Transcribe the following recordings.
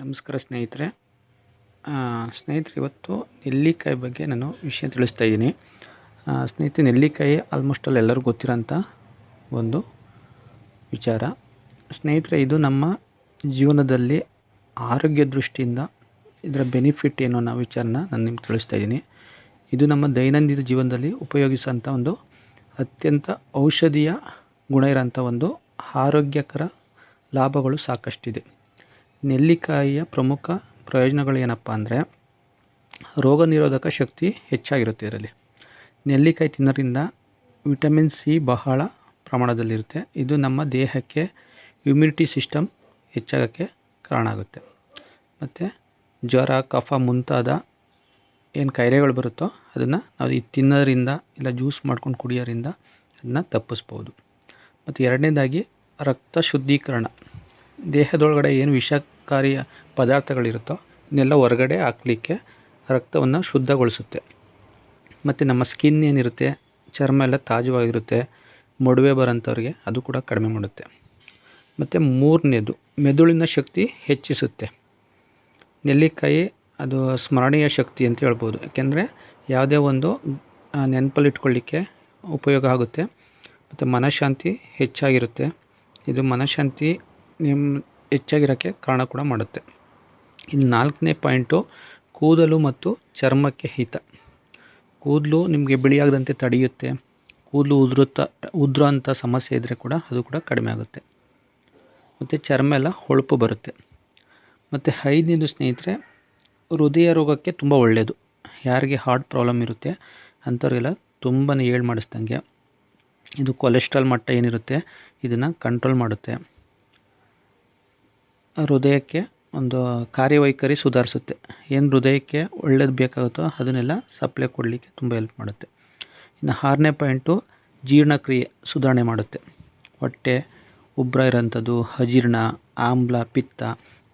ನಮಸ್ಕಾರ ಸ್ನೇಹಿತರೆ. ಸ್ನೇಹಿತರೆ, ಇವತ್ತು ನೆಲ್ಲಿಕಾಯಿ ಬಗ್ಗೆ ನಾನು ವಿಷಯ ತಿಳಿಸ್ತಾ ಇದ್ದೀನಿ. ಸ್ನೇಹಿತರೆ, ನೆಲ್ಲಿಕಾಯಿ ಆಲ್ಮೋಸ್ಟ್ ಅಲ್ಲಿ ಎಲ್ಲರಿಗೂ ಗೊತ್ತಿರೋಂಥ ಒಂದು ವಿಚಾರ. ಸ್ನೇಹಿತರೆ, ಇದು ನಮ್ಮ ಜೀವನದಲ್ಲಿ ಆರೋಗ್ಯ ದೃಷ್ಟಿಯಿಂದ ಇದರ ಬೆನಿಫಿಟ್ ಏನು ಅನ್ನೋ ವಿಚಾರನ ನಾನು ನಿಮ್ಗೆ ತಿಳಿಸ್ತಾ ಇದ್ದೀನಿ. ಇದು ನಮ್ಮ ದೈನಂದಿನ ಜೀವನದಲ್ಲಿ ಉಪಯೋಗಿಸೋಂಥ ಒಂದು ಅತ್ಯಂತ ಔಷಧೀಯ ಗುಣ ಇರೋಂಥ ಒಂದು ಆರೋಗ್ಯಕರ ಲಾಭಗಳು ಸಾಕಷ್ಟಿದೆ. ನೆಲ್ಲಿಕಾಯಿಯ ಪ್ರಮುಖ ಪ್ರಯೋಜನಗಳು ಏನಪ್ಪ ಅಂದರೆ ರೋಗ ನಿರೋಧಕ ಶಕ್ತಿ ಹೆಚ್ಚಾಗಿರುತ್ತೆ ಇದರಲ್ಲಿ. ನೆಲ್ಲಿಕಾಯಿ ತಿನ್ನೋದ್ರಿಂದ ವಿಟಮಿನ್ ಸಿ ಬಹಳ ಪ್ರಮಾಣದಲ್ಲಿರುತ್ತೆ. ಇದು ನಮ್ಮ ದೇಹಕ್ಕೆ ಇಮ್ಯುನಿಟಿ ಸಿಸ್ಟಮ್ ಹೆಚ್ಚಾಗೋಕ್ಕೆ ಕಾರಣ ಆಗುತ್ತೆ. ಮತ್ತು ಜ್ವರ, ಕಫ ಮುಂತಾದ ಏನು ಕಾಯಿಲೆಗಳು ಬರುತ್ತೋ ಅದನ್ನು ನಾವು ಇದು ತಿನ್ನೋದ್ರಿಂದ ಇಲ್ಲ ಜ್ಯೂಸ್ ಮಾಡ್ಕೊಂಡು ಕುಡಿಯೋದ್ರಿಂದ ಅದನ್ನ ತಪ್ಪಿಸ್ಬೋದು. ಮತ್ತು ಎರಡನೇದಾಗಿ ರಕ್ತ ಶುದ್ಧೀಕರಣ. ದೇಹದೊಳಗಡೆ ಏನು ವಿಷಕಾರಿ ಪದಾರ್ಥಗಳಿರುತ್ತೋ ಇದನ್ನೆಲ್ಲ ಹೊರಗಡೆ ಹಾಕ್ಲಿಕ್ಕೆ ರಕ್ತವನ್ನು ಶುದ್ಧಗೊಳಿಸುತ್ತೆ. ಮತ್ತು ನಮ್ಮ ಸ್ಕಿನ್ ಏನಿರುತ್ತೆ, ಚರ್ಮ ಎಲ್ಲ ತಾಜವಾಗಿರುತ್ತೆ, ಮೊಡವೆ ಬರೋಂಥವ್ರಿಗೆ ಅದು ಕೂಡ ಕಡಿಮೆ ಮಾಡುತ್ತೆ. ಮತ್ತು ಮೂರನೇದು, ಮೆದುಳಿನ ಶಕ್ತಿ ಹೆಚ್ಚಿಸುತ್ತೆ. ನೆಲ್ಲಿಕಾಯಿ ಅದು ಸ್ಮರಣೀಯ ಶಕ್ತಿ ಅಂತ ಹೇಳ್ಬೋದು. ಯಾಕೆಂದರೆ ಯಾವುದೇ ಒಂದು ನೆನಪಲ್ಲಿ ಇಟ್ಕೊಳ್ಳಿಕ್ಕೆ ಉಪಯೋಗ ಆಗುತ್ತೆ. ಮತ್ತು ಮನಃಶಾಂತಿ ಹೆಚ್ಚಾಗಿರುತ್ತೆ. ಇದು ಮನಃಶಾಂತಿ ನಿಮ್ಮ ಹೆಚ್ಚಾಗಿರೋಕ್ಕೆ ಕಾರಣ ಕೂಡ ಮಾಡುತ್ತೆ. ಇನ್ನು ನಾಲ್ಕನೇ ಪಾಯಿಂಟು ಕೂದಲು ಮತ್ತು ಚರ್ಮಕ್ಕೆ ಹಿತ. ಕೂದಲು ನಿಮಗೆ ಬಿಳಿಯಾಗದಂತೆ ತಡೆಯುತ್ತೆ. ಕೂದಲು ಉದುರುತ್ತಾ ಉದುರೋಂಥ ಸಮಸ್ಯೆ ಇದ್ದರೆ ಕೂಡ ಅದು ಕೂಡ ಕಡಿಮೆ ಆಗುತ್ತೆ. ಮತ್ತು ಚರ್ಮ ಎಲ್ಲ ಹೊಳಪು ಬರುತ್ತೆ. ಮತ್ತು ಐದನೇದು ಸ್ನೇಹಿತರೆ, ಹೃದಯ ರೋಗಕ್ಕೆ ತುಂಬ ಒಳ್ಳೆಯದು ಯಾರಿಗೆ ಹಾರ್ಟ್ ಪ್ರಾಬ್ಲಮ್ ಇರುತ್ತೆ, ಅಂಥವ್ರಿಗೆಲ್ಲ ತುಂಬಾ ಏಳು ಮಾಡಿಸ್ದಂಗೆ. ಇದು ಕೊಲೆಸ್ಟ್ರಾಲ್ ಮಟ್ಟ ಏನಿರುತ್ತೆ, ಇದನ್ನು ಕಂಟ್ರೋಲ್ ಮಾಡುತ್ತೆ. ಹೃದಯಕ್ಕೆ ಒಂದು ಕಾರ್ಯವೈಖರಿ ಸುಧಾರಿಸುತ್ತೆ. ಏನು ಹೃದಯಕ್ಕೆ ಒಳ್ಳೇದು ಬೇಕಾಗುತ್ತೋ ಅದನ್ನೆಲ್ಲ ಸಪ್ಲೈ ಕೊಡಲಿಕ್ಕೆ ತುಂಬ ಹೆಲ್ಪ್ ಮಾಡುತ್ತೆ. ಇನ್ನು ಆರನೇ ಪಾಯಿಂಟು ಜೀರ್ಣಕ್ರಿಯೆ ಸುಧಾರಣೆ ಮಾಡುತ್ತೆ. ಹೊಟ್ಟೆ ಉಬ್ಬರ ಇರೋಂಥದ್ದು, ಅಜೀರ್ಣ, ಆಮ್ಲ, ಪಿತ್ತ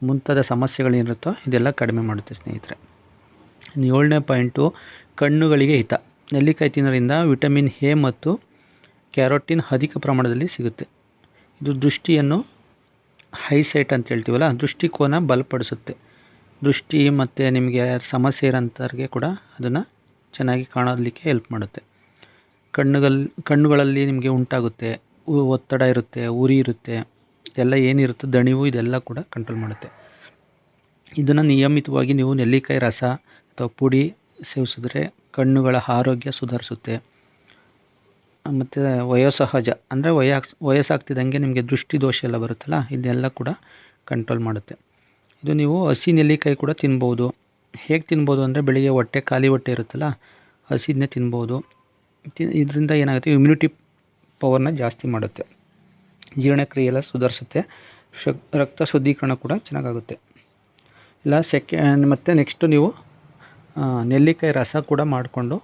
ಮುಂತಾದ ಸಮಸ್ಯೆಗಳೇನಿರುತ್ತೋ ಇದೆಲ್ಲ ಕಡಿಮೆ ಮಾಡುತ್ತೆ ಸ್ನೇಹಿತರೆ. ಇನ್ನು ಏಳನೇ ಪಾಯಿಂಟು ಕಣ್ಣುಗಳಿಗೆ ಹಿತ. ನೆಲ್ಲಿಕಾಯಿ ತಿನ್ನೋದ್ರಿಂದ ವಿಟಮಿನ್ ಎ ಮತ್ತು ಕ್ಯಾರೋಟಿನ್ ಅಧಿಕ ಪ್ರಮಾಣದಲ್ಲಿ ಸಿಗುತ್ತೆ. ಇದು ದೃಷ್ಟಿಯನ್ನು ಹೈಸೈಟ್ ಅಂತ ಹೇಳ್ತೀವಲ್ಲ, ದೃಷ್ಟಿಕೋನ ಬಲಪಡಿಸುತ್ತೆ. ದೃಷ್ಟಿ ಮತ್ತು ನಿಮಗೆ ಸಮಸ್ಯೆ ಇರೋಂಥವ್ರಿಗೆ ಕೂಡ ಅದನ್ನು ಚೆನ್ನಾಗಿ ಕಾಣೋದಕ್ಕೆ ಹೆಲ್ಪ್ ಮಾಡುತ್ತೆ. ಕಣ್ಣುಗಲ್ ಕಣ್ಣುಗಳಲ್ಲಿ ನಿಮಗೆ ಉಂಟಾಗುತ್ತೆ ಒತ್ತಡ ಇರುತ್ತೆ, ಉರಿ ಇರುತ್ತೆ ಎಲ್ಲ ಏನಿರುತ್ತೋ ದಣಿವು ಇದೆಲ್ಲ ಕೂಡ ಕಂಟ್ರೋಲ್ ಮಾಡುತ್ತೆ. ಇದನ್ನು ನಿಯಮಿತವಾಗಿ ನೀವು ನೆಲ್ಲಿಕಾಯಿ ರಸ ಅಥವಾ ಪುಡಿ ಸೇವಿಸಿದ್ರೆ ಕಣ್ಣುಗಳ ಆರೋಗ್ಯ ಸುಧಾರಿಸುತ್ತೆ. ಮತ್ತು ವಯೋಸಹಜ, ಅಂದರೆ ವಯಸ್ ವಯಸ್ಸಾಗ್ತಿದ್ದಂಗೆ ನಿಮಗೆ ದೃಷ್ಟಿದೋಷ ಎಲ್ಲ ಬರುತ್ತಲ್ಲ, ಇದೆಲ್ಲ ಕೂಡ ಕಂಟ್ರೋಲ್ ಮಾಡುತ್ತೆ. ಇದು ನೀವು ಹಸಿ ನೆಲ್ಲಿಕಾಯಿ ಕೂಡ ತಿನ್ಬೋದು. ಹೇಗೆ ತಿನ್ಬೋದು ಅಂದರೆ ಬೆಳಿಗ್ಗೆ ಹೊಟ್ಟೆ, ಖಾಲಿ ಹೊಟ್ಟೆ ಇರುತ್ತಲ್ಲ ಹಸಿದನ್ನೇ ತಿನ್ಬೋದು. ಇದರಿಂದ ಏನಾಗುತ್ತೆ ಇಮ್ಯುನಿಟಿ ಪವರ್ನ ಜಾಸ್ತಿ ಮಾಡುತ್ತೆ. ಜೀರ್ಣಕ್ರಿಯೆ ಎಲ್ಲ ಸುಧಾರಿಸುತ್ತೆ. ಶಕ್, ರಕ್ತ ಶುದ್ಧೀಕರಣ ಕೂಡ ಚೆನ್ನಾಗಾಗುತ್ತೆ. ಇಲ್ಲ, ಸೆಕೆ, ಮತ್ತು ನೆಕ್ಸ್ಟು ನೀವು ನೆಲ್ಲಿಕಾಯಿ ರಸ ಕೂಡ ಮಾಡಿಕೊಂಡು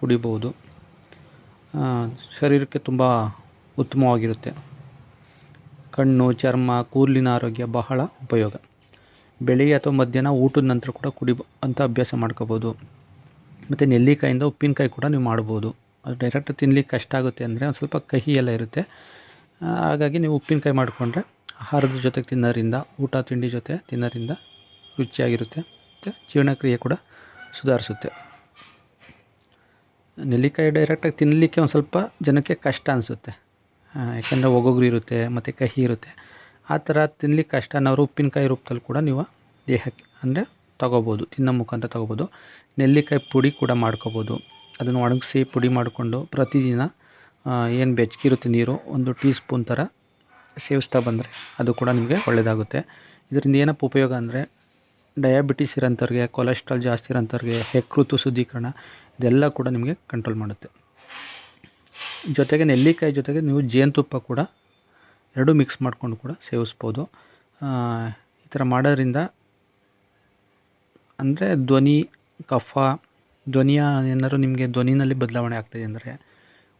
ಕುಡಿಬೋದು. ಶರೀರಕ್ಕೆ ತುಂಬ ಉತ್ತಮವಾಗಿರುತ್ತೆ. ಕಣ್ಣು, ಚರ್ಮ, ಕೂದಲಿನ ಆರೋಗ್ಯ ಬಹಳ ಉಪಯೋಗ. ಬೆಳಿಗ್ಗೆ ಅಥವಾ ಮಧ್ಯಾಹ್ನ ಊಟದ ನಂತರ ಕೂಡ ಕುಡಿ ಅಂತ ಅಭ್ಯಾಸ ಮಾಡ್ಕೋಬೋದು. ಮತ್ತು ನೆಲ್ಲಿಕಾಯಿಂದ ಉಪ್ಪಿನಕಾಯಿ ಕೂಡ ನೀವು ಮಾಡ್ಬೋದು. ಅದು ಡೈರೆಕ್ಟ್ ತಿನ್ನಲಿಕ್ಕೆ ಕಷ್ಟ ಆಗುತ್ತೆ ಅಂದರೆ ಒಂದು ಸ್ವಲ್ಪ ಕಹಿ ಎಲ್ಲ ಇರುತ್ತೆ. ಹಾಗಾಗಿ ನೀವು ಉಪ್ಪಿನಕಾಯಿ ಮಾಡಿಕೊಂಡ್ರೆ ಆಹಾರದ ಜೊತೆಗೆ ತಿನ್ನೋದ್ರಿಂದ, ಊಟ, ತಿಂಡಿ ಜೊತೆ ತಿನ್ನೋದ್ರಿಂದ ರುಚಿಯಾಗಿರುತ್ತೆ. ಮತ್ತು ಜೀರ್ಣಕ್ರಿಯೆ ಕೂಡ ಸುಧಾರಿಸುತ್ತೆ. ನೆಲ್ಲಿಕಾಯಿ ಡೈರೆಕ್ಟಾಗಿ ತಿನ್ನಲಿಕ್ಕೆ ಒಂದು ಸ್ವಲ್ಪ ಜನಕ್ಕೆ ಕಷ್ಟ ಅನಿಸುತ್ತೆ. ಯಾಕೆಂದರೆ ಒಗೊಗ್ರು ಇರುತ್ತೆ, ಮತ್ತು ಕಹಿ ಇರುತ್ತೆ. ಆ ಥರ ತಿನ್ನಲಿಕ್ಕೆ ಕಷ್ಟ ಅನ್ನೋರು ಉಪ್ಪಿನಕಾಯಿ ರೂಪದಲ್ಲಿ ಕೂಡ ನೀವು ದೇಹಕ್ಕೆ ಅಂದರೆ ತಗೋಬೋದು, ತಿನ್ನೋ ಮುಖಾಂತರ ತಗೋಬೋದು. ನೆಲ್ಲಿಕಾಯಿ ಪುಡಿ ಕೂಡ ಮಾಡ್ಕೋಬೋದು. ಅದನ್ನು ಒಣಗಿಸಿ ಪುಡಿ ಮಾಡಿಕೊಂಡು ಪ್ರತಿದಿನ ಏನು ಬೆಚ್ಚಗಿರುತ್ತೆ ನೀರು, ಒಂದು ಟೀ ಸ್ಪೂನ್ ಥರ ಸೇವಿಸ್ತಾ ಬಂದರೆ ಅದು ಕೂಡ ನಿಮಗೆ ಒಳ್ಳೆಯದಾಗುತ್ತೆ ಇದರಿಂದ ಏನಪ್ಪ ಉಪಯೋಗ ಅಂದರೆ ಡಯಾಬಿಟಿಸ್ ಇರೋಂಥವ್ರಿಗೆ ಕೊಲೆಸ್ಟ್ರಾಲ್ ಜಾಸ್ತಿ ಇರೋಂಥವ್ರಿಗೆ ಹೆಕೃತು ಶುದ್ಧೀಕರಣ ಇದೆಲ್ಲ ಕೂಡ ನಿಮಗೆ ಕಂಟ್ರೋಲ್ ಮಾಡುತ್ತೆ. ಜೊತೆಗೆ ನೆಲ್ಲಿಕಾಯಿ ಜೊತೆಗೆ ನೀವು ಜೇನುತುಪ್ಪ ಕೂಡ ಎರಡೂ ಮಿಕ್ಸ್ ಮಾಡಿಕೊಂಡು ಕೂಡ ಸೇವಿಸ್ಬೋದು. ಈ ಥರ ಮಾಡೋದ್ರಿಂದ ಅಂದರೆ ಧ್ವನಿ, ಕಫ ಧ್ವನಿಯ ಏನಾದ್ರು ನಿಮಗೆ ಧ್ವನಿನಲ್ಲಿ ಬದಲಾವಣೆ ಆಗ್ತಿದೆ ಅಂದರೆ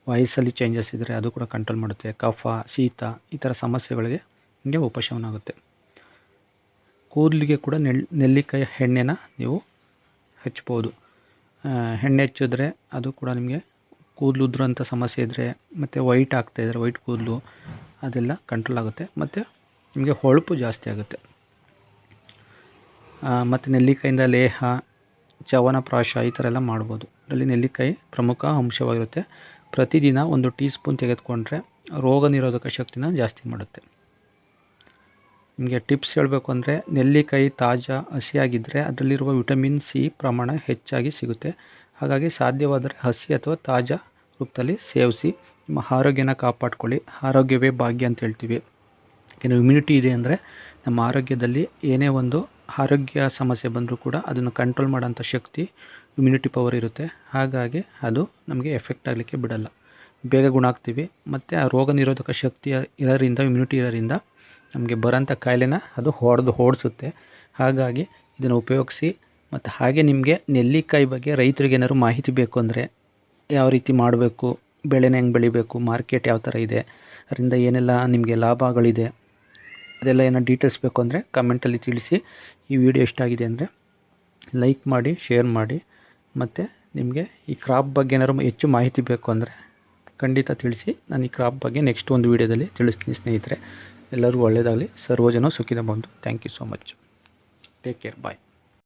ವಾಯ್ಸಲ್ಲಿ ಚೇಂಜಸ್ ಇದ್ದರೆ ಅದು ಕೂಡ ಕಂಟ್ರೋಲ್ ಮಾಡುತ್ತೆ. ಕಫ, ಶೀತ ಈ ಥರ ಸಮಸ್ಯೆಗಳಿಗೆ ನಿಮಗೆ ಉಪಶಮನ ಆಗುತ್ತೆ. ಕೂದಲಿಗೆ ಕೂಡ ನೆಲ್, ನೆಲ್ಲಿಕಾಯಿ ಎಣ್ಣೆನ ನೀವು ಹಚ್ಬೋದು. ಎಣ್ಣೆ ಹಚ್ಚಿದ್ರೆ ಅದು ಕೂಡ ನಿಮಗೆ ಕೂದಲು ಉದುರೋಂಥ ಸಮಸ್ಯೆ ಇದ್ದರೆ ಮತ್ತು ವೈಟ್ ಆಗ್ತಾಯಿದ್ರೆ ವೈಟ್ ಕೂದಲು ಅದೆಲ್ಲ ಕಂಟ್ರೋಲ್ ಆಗುತ್ತೆ. ಮತ್ತು ನಿಮಗೆ ಹೊಳಪು ಜಾಸ್ತಿ ಆಗುತ್ತೆ. ಮತ್ತು ನೆಲ್ಲಿಕಾಯಿಂದ ಲೇಹ ಚವನಪ್ರಾಶ ಈ ಥರ ಎಲ್ಲ ಮಾಡ್ಬೋದು. ಅದರಲ್ಲಿ ನೆಲ್ಲಿಕಾಯಿ ಪ್ರಮುಖ ಅಂಶವಾಗಿರುತ್ತೆ. ಪ್ರತಿದಿನ ಒಂದು ಟೀ ಸ್ಪೂನ್ ತೆಗೆದುಕೊಂಡ್ರೆ ರೋಗ ನಿರೋಧಕ ಶಕ್ತಿನ ಜಾಸ್ತಿ ಮಾಡುತ್ತೆ. ನಿಮಗೆ ಟಿಪ್ಸ್ ಹೇಳಬೇಕು ಅಂದರೆ ನೆಲ್ಲಿಕಾಯಿ ತಾಜಾ ಹಸಿಯಾಗಿದ್ದರೆ ಅದರಲ್ಲಿರುವ ವಿಟಮಿನ್ ಸಿ ಪ್ರಮಾಣ ಹೆಚ್ಚಾಗಿ ಸಿಗುತ್ತೆ. ಹಾಗಾಗಿ ಸಾಧ್ಯವಾದರೆ ಹಸಿ ಅಥವಾ ತಾಜಾ ರೂಪದಲ್ಲಿ ಸೇವಿಸಿ, ನಿಮ್ಮ ಆರೋಗ್ಯನ ಕಾಪಾಡ್ಕೊಳ್ಳಿ. ಆರೋಗ್ಯವೇ ಭಾಗ್ಯ ಅಂತ ಹೇಳ್ತೀವಿ. ಏನು ಇಮ್ಯುನಿಟಿ ಇದೆ ಅಂದರೆ ನಮ್ಮ ಆರೋಗ್ಯದಲ್ಲಿ ಏನೇ ಒಂದು ಆರೋಗ್ಯ ಸಮಸ್ಯೆ ಬಂದರೂ ಕೂಡ ಅದನ್ನು ಕಂಟ್ರೋಲ್ ಮಾಡೋಂಥ ಶಕ್ತಿ ಇಮ್ಯುನಿಟಿ ಪವರ್ ಇರುತ್ತೆ. ಹಾಗಾಗಿ ಅದು ನಮಗೆ ಎಫೆಕ್ಟ್ ಆಗಲಿಕ್ಕೆ ಬಿಡಲ್ಲ. ಬೇಗ ಗುಣ ಆಗ್ತೀವಿ. ಮತ್ತು ಆ ರೋಗ ನಿರೋಧಕ ಶಕ್ತಿ ಇರೋದ್ರಿಂದ ಇಮ್ಯುನಿಟಿ ಇರೋದ್ರಿಂದ ನಮಗೆ ಬರೋಂಥ ಕಾಯಿಲೆನ ಅದು ಹೊಡೆದು ಓಡಿಸುತ್ತೆ. ಹಾಗಾಗಿ ಇದನ್ನು ಉಪಯೋಗಿಸಿ ಮತ್ತು ಹಾಗೆ ನಿಮಗೆ ನೆಲ್ಲಿಕಾಯಿ ಬಗ್ಗೆ ರೈತರಿಗೆ ಏನಾದ್ರು ಮಾಹಿತಿ ಬೇಕು ಅಂದರೆ ಯಾವ ರೀತಿ ಮಾಡಬೇಕು, ಬೆಳೆನ ಹೆಂಗೆ ಬೆಳಿಬೇಕು, ಮಾರ್ಕೆಟ್ ಯಾವ ಥರ ಇದೆ, ಅದರಿಂದ ಏನೆಲ್ಲ ನಿಮಗೆ ಲಾಭಗಳಿದೆ, ಅದೆಲ್ಲ ಏನೋ ಡೀಟೇಲ್ಸ್ ಬೇಕು ಅಂದರೆ ಕಮೆಂಟಲ್ಲಿ ತಿಳಿಸಿ. ಈ ವಿಡಿಯೋ ಎಷ್ಟಾಗಿದೆ ಅಂದರೆ ಲೈಕ್ ಮಾಡಿ ಶೇರ್ ಮಾಡಿ, ಮತ್ತು ನಿಮಗೆ ಈ ಕ್ರಾಪ್ ಬಗ್ಗೆ ಏನಾದ್ರು ಹೆಚ್ಚು ಮಾಹಿತಿ ಬೇಕು ಅಂದರೆ ಖಂಡಿತ ತಿಳಿಸಿ. ನಾನು ಈ ಕ್ರಾಪ್ ಬಗ್ಗೆ ನೆಕ್ಸ್ಟ್ ಒಂದು ವೀಡಿಯೋದಲ್ಲಿ ತಿಳಿಸ್ತೀನಿ ಸ್ನೇಹಿತರೆ. ಎಲ್ಲರಿಗೂ ಒಳ್ಳೆಯದಾಗಲಿ. ಸರ್ವಜನ ಸುಖಿನ ಬಂದು. Thank you so much take care bye